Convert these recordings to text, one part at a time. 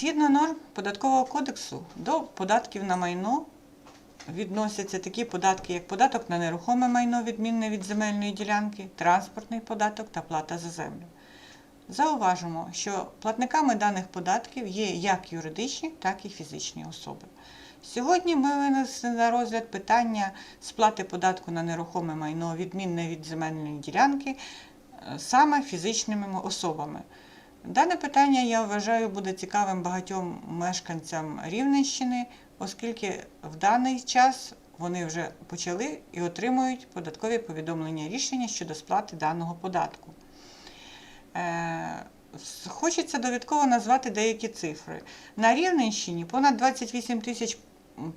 Згідно норм податкового кодексу до податків на майно відносяться такі податки, як податок на нерухоме майно, відмінне від земельної ділянки, транспортний податок та плата за землю. Зауважимо, що платниками даних податків є як юридичні, так і фізичні особи. Сьогодні ми винесли на розгляд питання сплати податку на нерухоме майно, відмінне від земельної ділянки, е, саме фізичними особами. Дане питання, я вважаю, буде цікавим багатьом мешканцям Рівненщини, оскільки в даний час вони вже почали і отримують податкові повідомлення рішення щодо сплати даного податку. Е, Хочеться довідково назвати деякі цифри. На Рівненщині понад 28 тисяч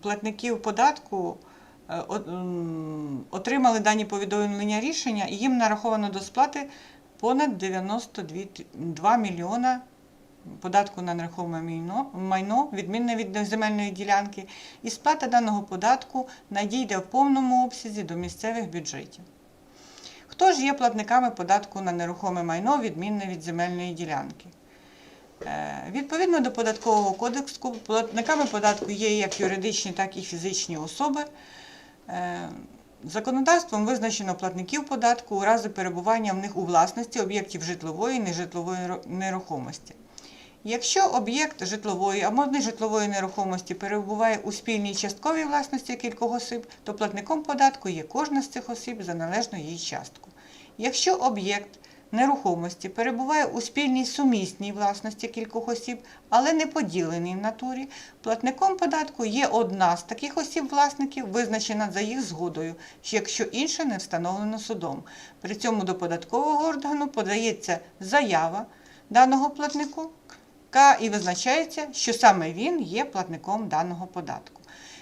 платників податку е, отримали дані повідомлення рішення, і їм нараховано до сплати понад 92 мільйона податку на нерухоме майно, відмінне від земельної ділянки, і сплата даного податку надійде в повному обсязі до місцевих бюджетів. Хто ж є платниками податку на нерухоме майно, відмінне від земельної ділянки? Е, Відповідно до податкового кодексу, платниками податку є як юридичні, так і фізичні особи. Законодавством визначено платників податку у разі перебування в них у власності об'єктів житлової і нежитлової нерухомості. Якщо об'єкт житлової або нежитлової нерухомості перебуває у спільній частковій власності кількох осіб, то платником податку є кожна з цих осіб за належну їй частку. Якщо об'єкт нерухомості перебуває у спільній сумісній власності кількох осіб, але не поділений в натурі, платником податку є одна з таких осіб-власників, визначена за їх згодою, якщо інше не встановлено судом. При цьому до податкового органу подається заява даного платнику і визначається, що саме він є платником даного податку.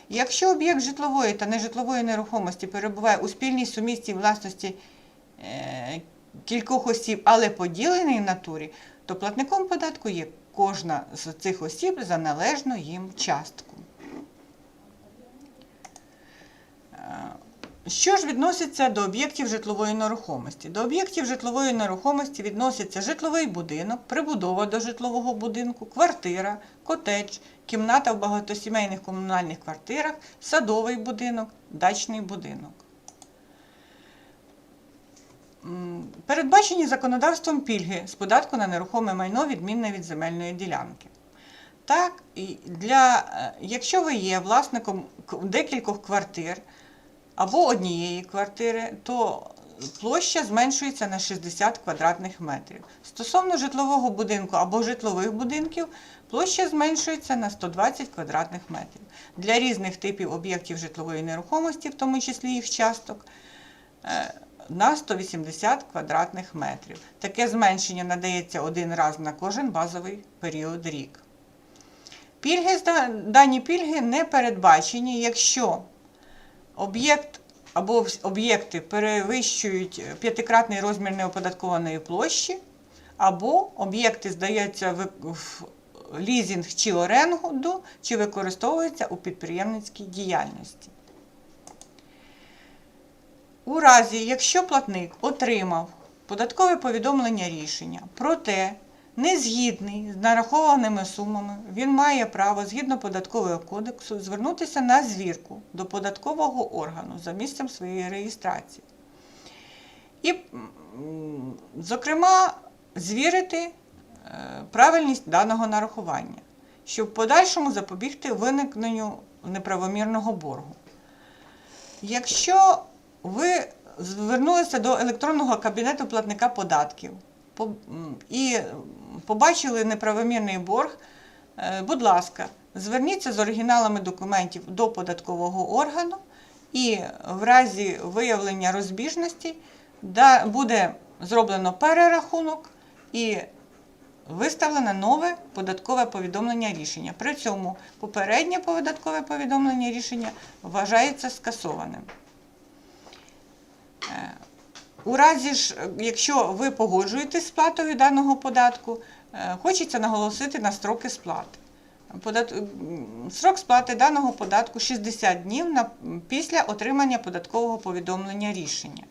Якщо об'єкт житлової та нежитлової нерухомості перебуває у спільній сумісній власності е, кількох осіб, але поділений натурі, то платником податку є кожна з цих осіб за належну їм частку. Е, Що ж відноситься до об'єктів житлової нерухомості? До об'єктів житлової нерухомості відносяться житловий будинок, прибудова до житлового будинку, квартира, котедж, кімната в багатосімейних комунальних квартирах, садовий будинок, дачний будинок. Передбачені законодавством пільги з податку на нерухоме майно, відмінне від земельної ділянки. Так, для, е, якщо ви є власником декількох квартир або однієї квартири, то площа зменшується на 60 квадратних метрів. Стосовно житлового будинку або житлових будинків, площа зменшується на 120 квадратних метрів. Для різних типів об'єктів житлової нерухомості, в тому числі їх часток, е, на 180 квадратних метрів. Таке зменшення надається один раз на кожен базовий період рік. Пільги, дані пільги не передбачені, якщо об'єкт або об'єкти перевищують п'ятикратний розмір неоподаткованої площі, або об'єкти здаються в, лізинг чи оренду, чи використовуються у підприємницькій діяльності. У разі, якщо платник отримав податкове повідомлення рішення, проте не згідний з нарахованими сумами, він має право згідно податкового кодексу звернутися на звірку до податкового органу за місцем своєї реєстрації. І, зокрема, звірити е, правильність даного нарахування, щоб в подальшому запобігти виникненню неправомірного боргу. Якщо ви звернулися до електронного кабінету платника податків і побачили неправомірний борг, е, будь ласка, зверніться з оригіналами документів до податкового органу, і в разі виявлення розбіжності буде зроблено перерахунок і виставлене нове податкове повідомлення рішення. При цьому попереднє податкове повідомлення рішення вважається скасованим. У разі ж, е, якщо ви погоджуєтесь з сплатою даного податку, е, хочеться наголосити на строки сплати. Срок сплати даного податку 60 днів після отримання податкового повідомлення рішення.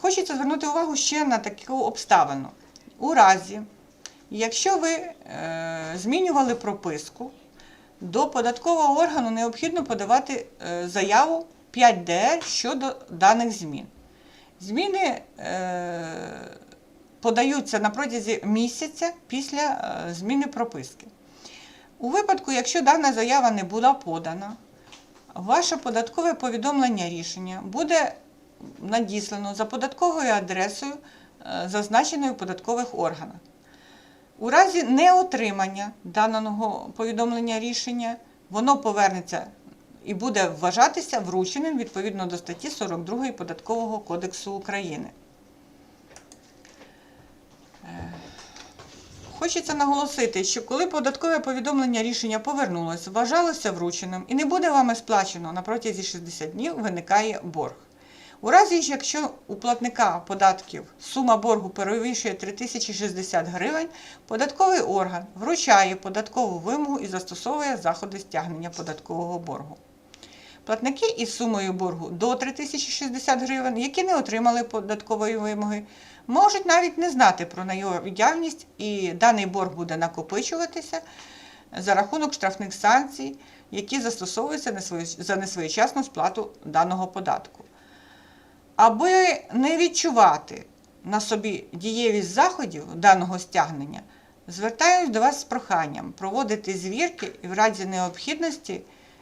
Хочеться звернути увагу ще на таку обставину. У разі, Якщо ви е, змінювали прописку, до податкового органу необхідно подавати заяву 5ДР щодо даних змін. Зміни е, подаються на протязі місяця після е, зміни прописки. У випадку, якщо дана заява не була подана, ваше податкове повідомлення рішення буде надіслано за податковою адресою, е, зазначеною в податкових органах. У разі неотримання даного повідомлення рішення, воно повернеться і буде вважатися врученим відповідно до статті 42 Податкового кодексу України. Е, Хочеться наголосити, що коли податкове повідомлення рішення повернулося, вважалося врученим і не буде вами сплачено на протязі 60 днів, виникає борг. У разі, якщо у платника податків сума боргу перевищує 3060 гривень, податковий орган вручає податкову вимогу і застосовує заходи стягнення податкового боргу. Платники із сумою боргу до 3060 гривень, які не отримали податкової вимоги, можуть навіть не знати про наявність і даний борг буде накопичуватися за рахунок штрафних санкцій, які застосовуються за несвоєчасну сплату даного податку. Аби не відчувати на собі дієвість заходів даного стягнення, звертаюсь до вас з проханням проводити звірки і в разі необхідності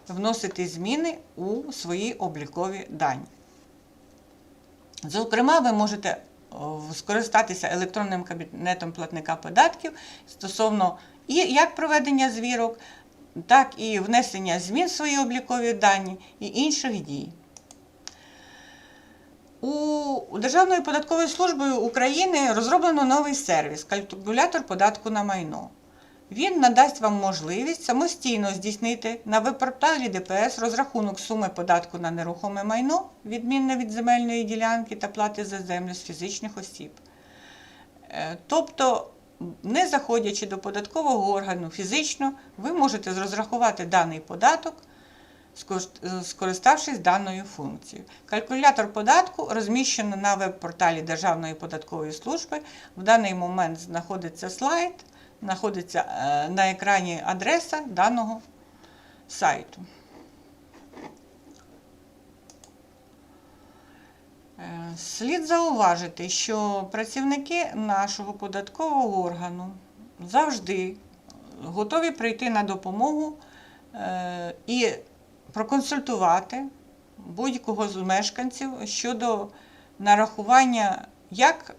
вносити зміни у свої облікові дані. Зокрема, ви можете скористатися електронним кабінетом платника податків стосовно і як проведення звірок, так і внесення змін в свої облікові дані і інших дій. У Державною податковою службою України розроблено новий сервіс калькулятор податку на майно. Він надасть вам можливість самостійно здійснити на веб-порталі ДПС розрахунок суми податку на нерухоме майно, відмінне від земельної ділянки та плати за землю з фізичних осіб. Е, Тобто, не заходячи до податкового органу фізично, ви можете розрахувати даний податок, скориставшись даною функцією. Калькулятор податку розміщено на веб-порталі Державної податкової служби. В даний момент знаходиться слайд, знаходиться е, на екрані адреса даного сайту. Е, Слід зауважити, що працівники нашого податкового органу завжди готові прийти на допомогу е, і проконсультувати будь-кого з мешканців щодо нарахування як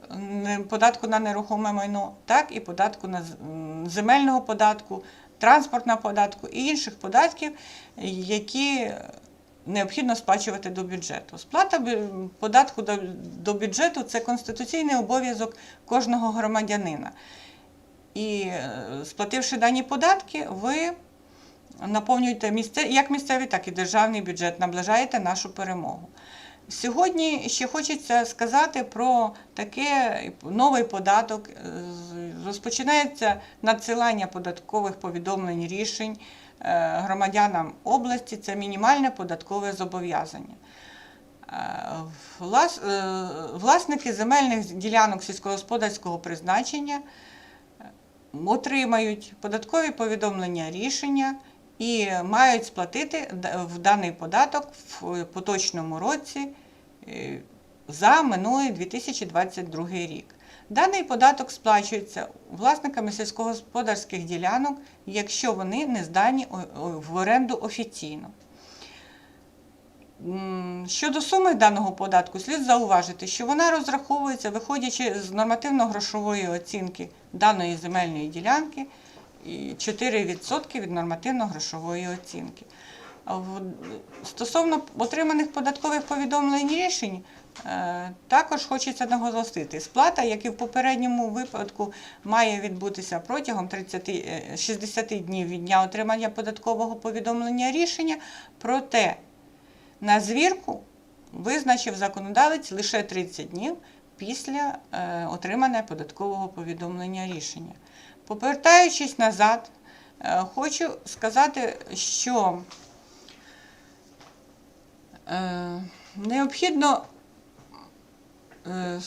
податку на нерухоме майно, так і податку на земельного податку, транспортного податку і інших податків, які необхідно сплачувати до бюджету. Сплата податку до, бюджету це конституційний обов'язок кожного громадянина. І е, сплативши дані податки, ви наповнюєте місце, як місцевий, так і державний бюджет, наближаєте нашу перемогу. Сьогодні ще хочеться сказати про таке новий податок. Е, Розпочинається надсилання податкових повідомлень рішень е, громадянам області. Це мінімальне податкове зобов'язання. Е, влас- Власники земельних ділянок сільськогосподарського призначення отримають податкові повідомлення рішення і мають сплатити в даний податок в поточному році за минулий 2022 рік. Даний податок сплачується власниками сільськогосподарських ділянок, якщо вони не здані в оренду офіційно. Щодо суми даного податку, слід зауважити, що вона розраховується, виходячи з нормативно-грошової оцінки даної земельної ділянки 4% від нормативно-грошової оцінки. Стосовно отриманих податкових повідомлень рішень, е, також хочеться наголосити, сплата, як і в попередньому випадку, має відбутися протягом 30, е, 60 днів від дня отримання податкового повідомлення рішення, проте на звірку визначив законодавець лише 30 днів після е, отримання податкового повідомлення рішення. Повертаючись назад, е, хочу сказати, що е, необхідно е,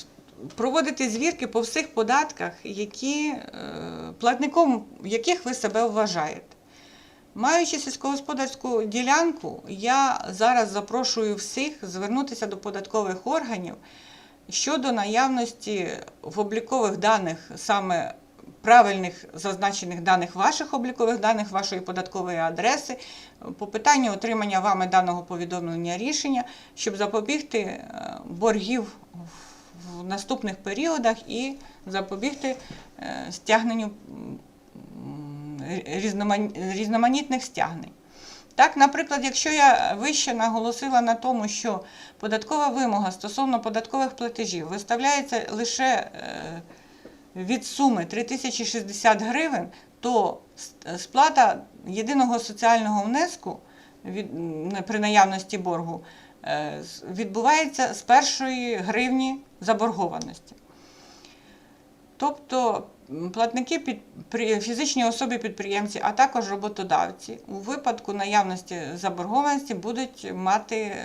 проводити звірки по всіх податках, які, е, платником яких ви себе вважаєте. Маючи сільськогосподарську ділянку, я зараз запрошую всіх звернутися до податкових органів щодо наявності в облікових даних саме правильних зазначених даних ваших облікових даних, вашої податкової адреси, по питанню отримання вами даного повідомлення рішення, щоб запобігти е, боргів в- наступних періодах і запобігти е, стягненню різноманітних стягнень. Так, наприклад, якщо я вище наголосила на тому, що податкова вимога стосовно податкових платежів виставляється лише е, від суми 3060 гривень, то сплата єдиного соціального внеску від, при наявності боргу е, відбувається з першої гривні заборгованості. Тобто платники під при- фізичні особи підприємці, а також роботодавці у випадку наявності заборгованості будуть мати е,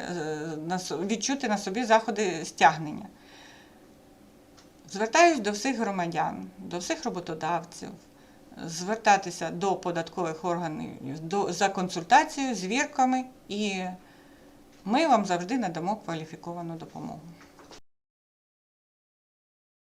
відчути на собі заходи стягнення. Звертаюсь до всіх громадян, до всіх роботодавців, звертатися до податкових органів до, за консультацією, звірками, і ми вам завжди надамо кваліфіковану допомогу.